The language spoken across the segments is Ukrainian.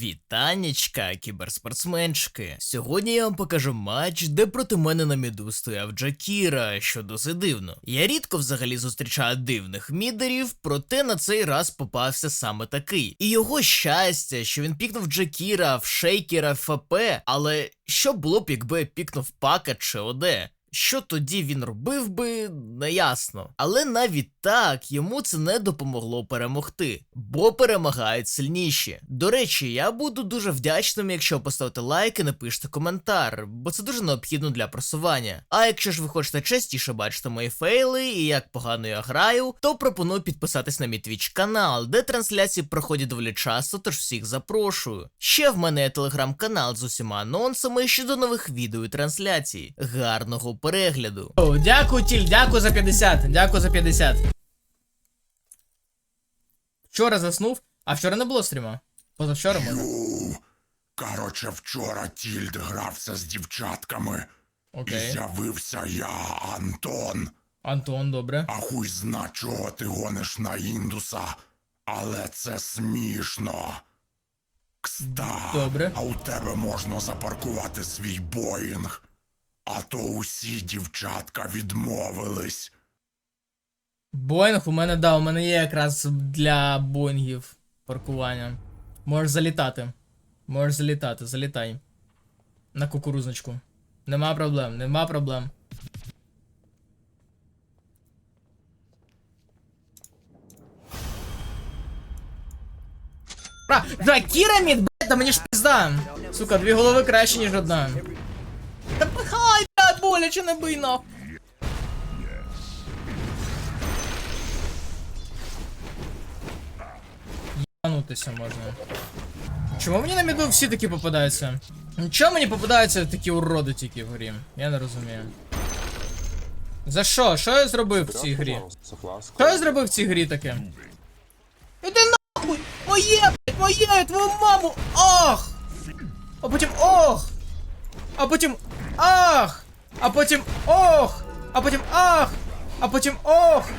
Вітанечка, кіберспортсменчики. Сьогодні я вам покажу матч, де проти мене на міду стояв Джакіра, що досить дивно. Я рідко взагалі зустрічаю дивних мідерів, проте на цей раз попався саме такий. І його щастя, що він пікнув Джакіра, в шейкера, ФП, але що було б, якби пікнув Пака чи ОД? Що тоді він робив би, неясно. Але навіть так йому це не допомогло перемогти, бо перемагають сильніші. До речі, я буду дуже вдячним, якщо поставите лайк і напишете коментар, бо це дуже необхідно для просування. А якщо ж ви хочете частіше бачити мої фейли і як погано я граю, то пропоную підписатись на мій твіч канал, де трансляції проходять доволі часто, тож всіх запрошую. Ще в мене є телеграм-канал з усіма анонсами щодо нових відео і трансляцій. Гарного перегляду! О, дякую, Тіль, дякую за 50. Дякую за 50. Вчора заснув, а вчора не було стріма. Позавчора може. Короче, вчора Тільд грався з дівчатками. І з'явився я, Антон. Антон, добре. А хуй зна, чого ти гониш на індуса. Але це смішно. Кста, Добре. а у тебе можна запаркувати свій боїнг. А то усі дівчатка відмовились. Боїнг у мене, да, у мене є якраз для боїнгів паркування. Можеш залітати. Можеш залітати, залітай. На кукурузничку. Нема проблем, нема проблем. А, Джакірамід, блядь, да мені ж пізда. Сука, дві голови краще, ніж одна. Боляче не бий нахуй. Янутися можна. Чому мені на міду всі такі попадаються? Чому мені попадаються такі уроди тільки в грі? Я не розумію. За що? Що я зробив в цій грі? Що я зробив в цій грі таке? Іди нахуй! Моє, блядь, моє, твою маму! Ах! А потім ох! А потім ах! А потім ох! А потім ах! А потім ох!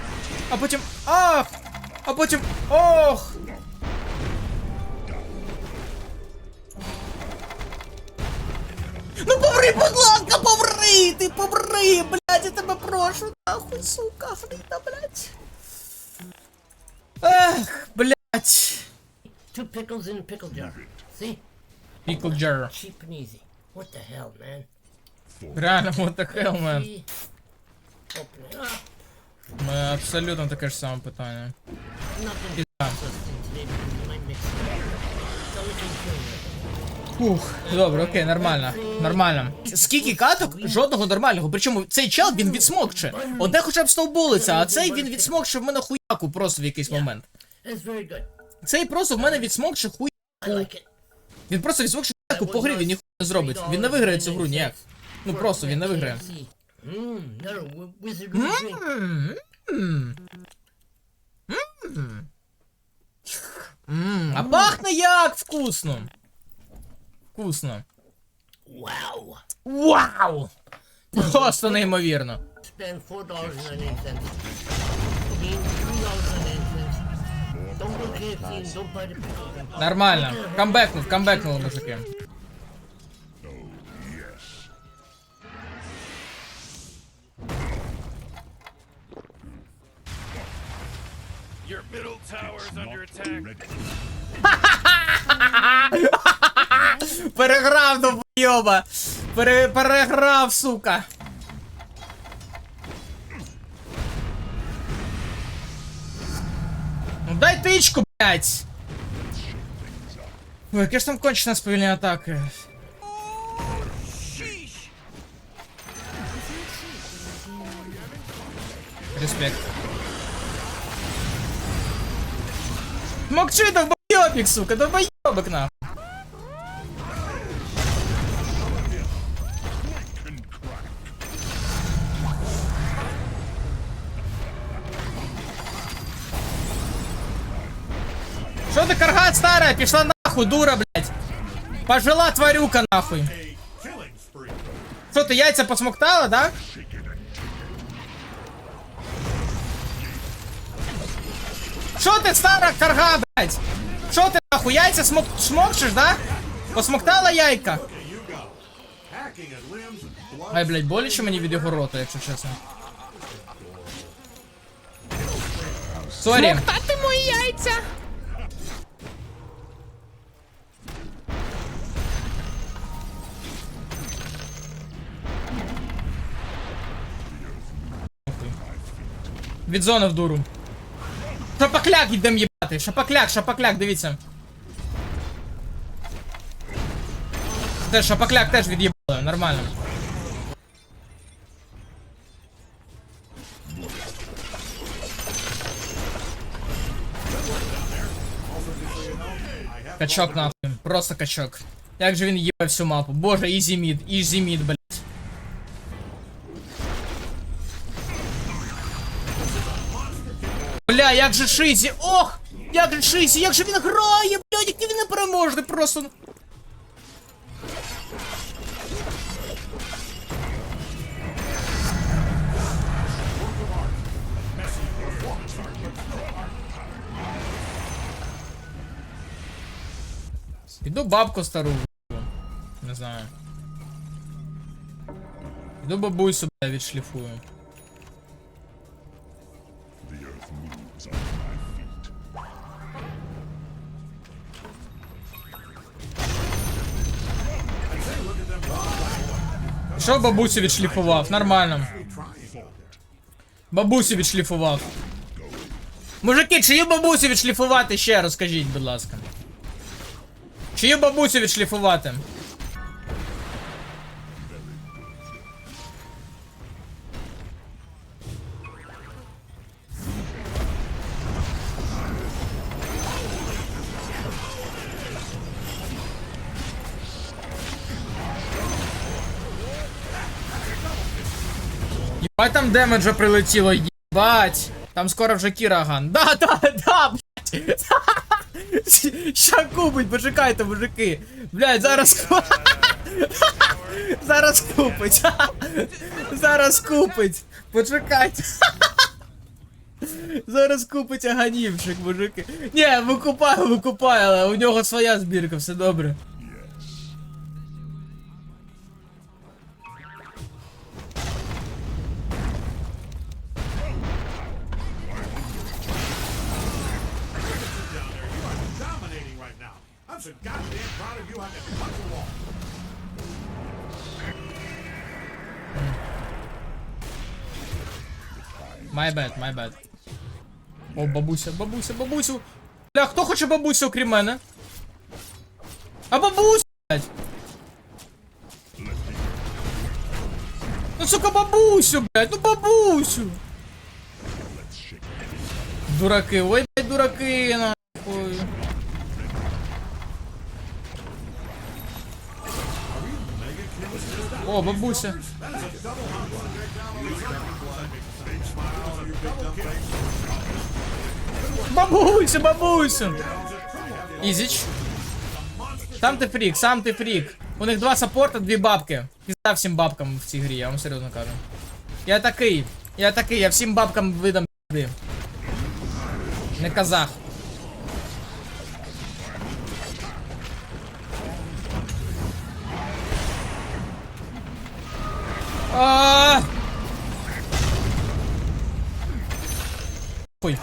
А потім ах! А потім ох! Ну поври, будь ласка, поври! Ти поври, блядь, я тебе прошу, нахуй, сука, гнида, блядь. Ех, блядь. Two pickles in a pickle jar. See? Pickle jar. Cheap and easy. What the hell, man? Реально, what the hell, man. Мене абсолютно таке ж саме питання. Фух, добре, окей, нормально. Нормально. Скільки каток? Жодного нормального. Причому цей чел він відсмокче. Одне хоча б сноуболиться, а цей він відсмокче в мене хуяку просто в якийсь момент. Цей просто в мене відсмокче. I. Він просто відсмокче хуяку по грі, він ніхуя не зробить. Він не виграє цю гру ніяк. Ну просто він не виграє. А пахне як вкусно. Вкусно. Wow. Вау! Просто неймовірно. Spend four dollars and Your middle tower is under attack. Переграв довбойоба! Пере, переграв, сука! Ну дай тичку, блять! Ой, яке ж там кончена сповільні атаки. Респект. Мокчи, довбойобик, сука, довбойобик нахуй. Что ты, карга старая, пішла нахуй, дура, блядь. Пожила тварюка, нахуй. Що ти яйця посмоктала, да? Що ти, стара карга? Що ти нахуй, яйця смок... смокчеш, да? Посмоктала яйка? Ай, блядь, боляче мені від його рота, якщо чесно. Сорі. Смоктати мої яйця. Від зони в дуру. Шапакляк йдем їбати. Шапакляк, шапакляк, дивіться. Теж шапакляк теж від'їбали, нормально. Качок нахуй. Просто качок. Як же він їбе всю мапу. Боже, ізі мід, ізі мід, блядь. Бля, як же Шизі, ох! Як же Шизі, як же він грає, блядь, який він непереможний просто. Іду бабку стару. Не знаю. Іду бабусю, бля, відшліфую. Що бабусю відшліфував? Нормально. Бабусю відшліфував. Мужики, чию бабусю відшліфувати ще розкажіть, будь ласка. Чию бабусю відшліфувати? Єбать там демеджа прилетіло, єбать. Там скоро вже Кіраган. Да, да, да, блядь. Ща купить, почекайте, мужики. Блядь, зараз Зараз купить. Зараз купить. Почекайте. Зараз купить аганівчик, мужики. Ні, викупаю, викупаю, але у нього своя збірка, все добре. So goddamn proud of you. I can punch a wall. My bad, my bad. О, бабуся, бабуся, бабусю. Бля, хто хоче бабусю, окрім мене? А бабуся. Ну, сука, бабусю, блядь, ну бабусю. Дураки, ой, блядь, дураки, нахуй. О, бабуся. Бабуся, бабуся! Ізіч. Сам ти фрік, сам ти фрік. У них два саппорта, дві бабки. Пізда всім бабкам в цій грі, я вам серйозно кажу. Я такий, я такий, я всім бабкам видам пізди. Не казах. А! Хуй.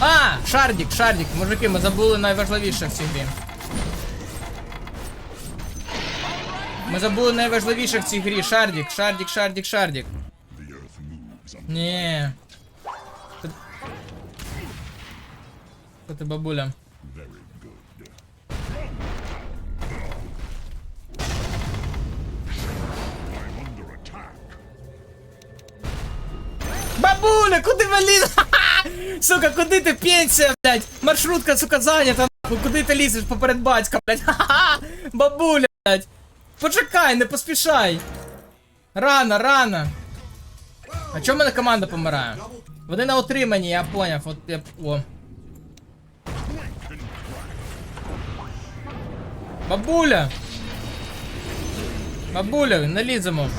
А, шардик, шардик, мужики, ми забули найважливіше в цій грі. Ми забули найважливіше в цій грі. Шардик, шардик, шардик, шардик. Ні. Що ти, бабуля? Бабуля, куди ви лізеш? Сука, куди ти пенсія, блядь? Маршрутка, сука, зайнята, нахуй. Куди ти лізеш поперед батька, блядь? Ха-ха! Бабуля, блядь. Почекай, не поспішай. Рано, рано. А чому мене команда помирає? Вони на отриманні, я поняв. От я. О. Бабуля! Бабуля, не ліземо.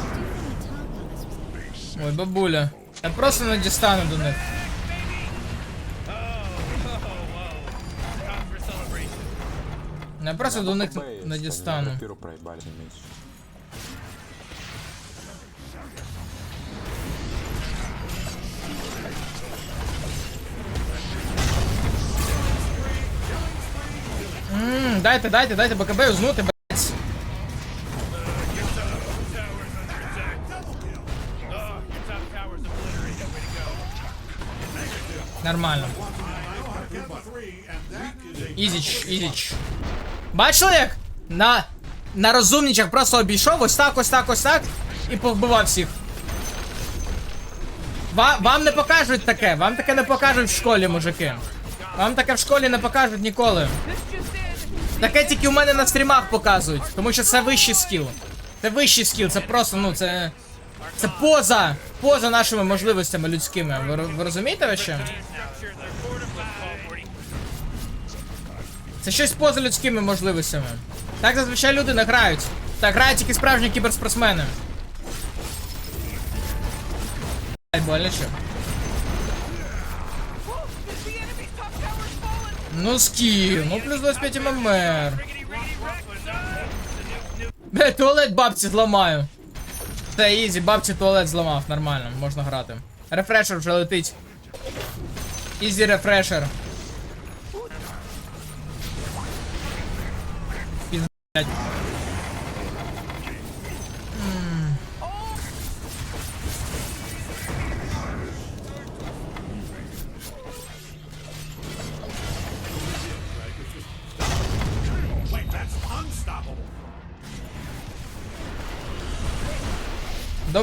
Ой, бабуля. Я просто не дістану до них. Я просто до них не дістану. Ммм, дайте, дайте, дайте БКБ узнути, блять. Нормально. Ізіч, ізіч. Бачили як? На, на розумничах просто обійшов ось так, ось так, ось так і повбивав всіх. Ва- вам не покажуть таке, вам таке не покажуть в школі, мужики. Вам таке в школі не покажуть ніколи. Таке тільки у мене на стрімах показують, тому що це вищий скіл. Це вищий скіл, це просто, ну, це. Це поза, поза нашими можливостями людськими. Ви, ви розумієте вообще? Це щось поза людськими можливостями. Так зазвичай люди не грають. Так грають тільки справжні кіберспортсмени. Ай, боляче. Ну ски, ну плюс 25 ММР. Бля, туалет бабці зламаю. Це ізі, бабці туалет зламав, нормально, можна грати. Рефрешер вже летить. Ізі рефрешер. Піз- блядь.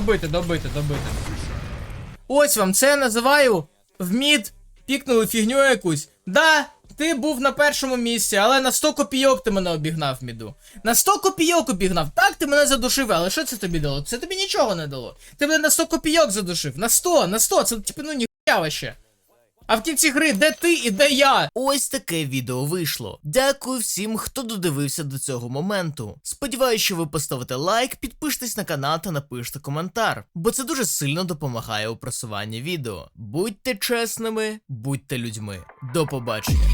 Добити, добити, добити. Ось вам це я називаю в мід пікнули фігню якусь. Да, ти був на першому місці, але на 100 копійок ти мене обігнав міду. На 100 копійок обігнав. Так, ти мене задушив, але що це тобі дало? Це тобі нічого не дало. Ти мене на 100 копійок задушив. На 100, на 100, це типу ну ніхуя вообще. А в кінці гри, де ти і де я? Ось таке відео вийшло. Дякую всім, хто додивився до цього моменту. Сподіваюся, що ви поставите лайк, підпишитесь на канал та напишете коментар, бо це дуже сильно допомагає у просуванні відео. Будьте чесними, будьте людьми. До побачення.